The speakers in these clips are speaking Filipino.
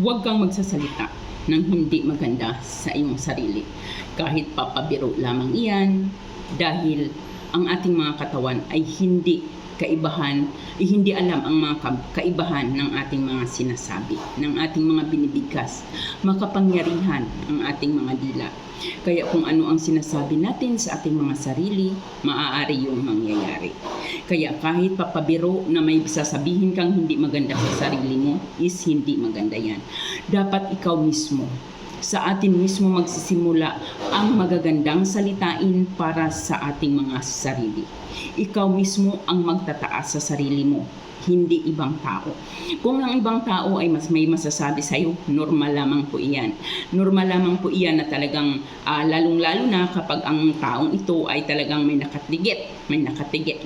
Huwag kang magsasalita ng hindi maganda sa iyong sarili. Kahit papabiro lamang iyan dahil ang ating mga katawan ay hindi kaibahan, eh, hindi alam ang mga ka- kaibahan ng ating mga sinasabi, ng ating mga binibigkas. Makapangyarihan ang ating mga dila. Kaya kung ano ang sinasabi natin sa ating mga sarili, maaari yung mangyayari. Kaya kahit papabiro na may sasabihin kang hindi maganda sa sarili mo, is hindi maganda yan. Dapat ikaw mismo, sa atin mismo magsisimula ang magagandang salitain para sa ating mga sarili. Ikaw mismo ang magtataas sa sarili mo, hindi ibang tao. Kung ang ibang tao ay mas may masasabi sa iyo, normal lamang po iyan. Normal lamang po iyan na talagang ah, lalong-lalo na kapag ang taong ito ay talagang may nakatigit, may nakatigit,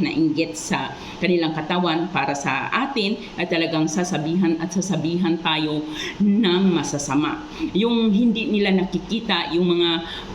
na inggit sa kanilang katawan para sa atin ay talagang sasabihan at sasabihan tayo ng masasama. Yung hindi nila nakikita yung mga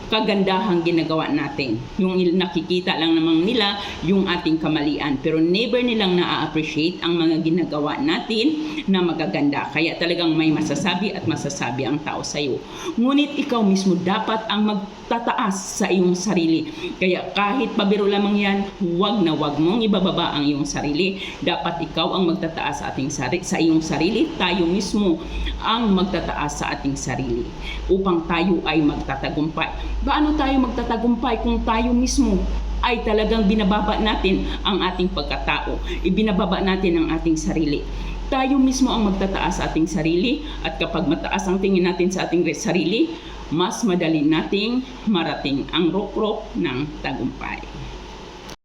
kagandahang ginagawa natin. Yung nakikita lang namang nila yung ating kamalian. Pero never nilang na-appreciate ang mga ginagawa natin na magaganda. Kaya talagang may masasabi at masasabi ang tao sa iyo. Ngunit ikaw mismo dapat ang magtataas sa iyong sarili. Kaya kahit pabiro lamang yan, huwag na huwag mong ibababa ang iyong sarili. Dapat ikaw ang magtataas sa ating sari- sa iyong sarili. Tayo mismo ang magtataas sa ating sarili upang tayo ay magtatagumpay. Paano tayo magtatagumpay kung tayo mismo ay talagang binababa natin ang ating pagkatao, ibinababa natin ang ating sarili. Tayo mismo ang magtataas sa ating sarili at kapag mataas ang tingin natin sa ating sarili, mas madali nating marating ang rokrok ng tagumpay.